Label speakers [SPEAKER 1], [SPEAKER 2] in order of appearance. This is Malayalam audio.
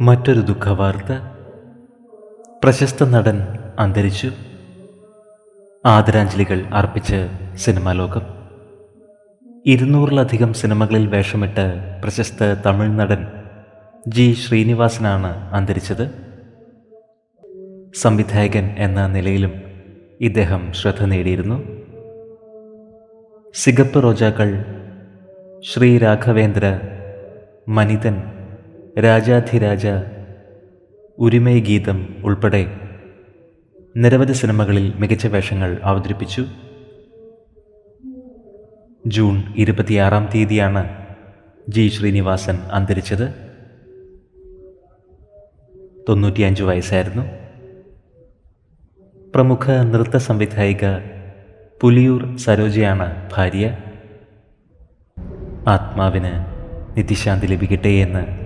[SPEAKER 1] മറ്റൊരു ദുഃഖവാർത്ത. പ്രശസ്ത നടൻ അന്തരിച്ചു. ആദരാഞ്ജലികൾ അർപ്പിച്ച് സിനിമാ ലോകം. ഇരുന്നൂറിലധികം സിനിമകളിൽ വേഷമിട്ട് പ്രശസ്ത തമിഴ് നടൻ ജി ശ്രീനിവാസനാണ് അന്തരിച്ചത്. സംവിധായകൻ എന്ന നിലയിലും ഇദ്ദേഹം ശ്രദ്ധ നേടിയിരുന്നു. സിഗപ്പ് റോജാക്കൾ ശ്രീ രാഘവേന്ദ്ര മനിതൻ രാജാധിരാജ ഉരിമൈ ഗീതം ഉൾപ്പെടെ നിരവധി സിനിമകളിൽ മികച്ച വേഷങ്ങൾ അവതരിപ്പിച്ചു. ജൂൺ ഇരുപത്തിയാറാം തീയതിയാണ് ജി ശ്രീനിവാസൻ അന്തരിച്ചത്. തൊണ്ണൂറ്റിയഞ്ച് വയസ്സായിരുന്നു. പ്രമുഖ നൃത്ത സംവിധായിക പുലിയൂർ സരോജയാണ് ഭാര്യ. ആത്മാവിന് നിത്യശാന്തി ലഭിക്കട്ടെ എന്ന്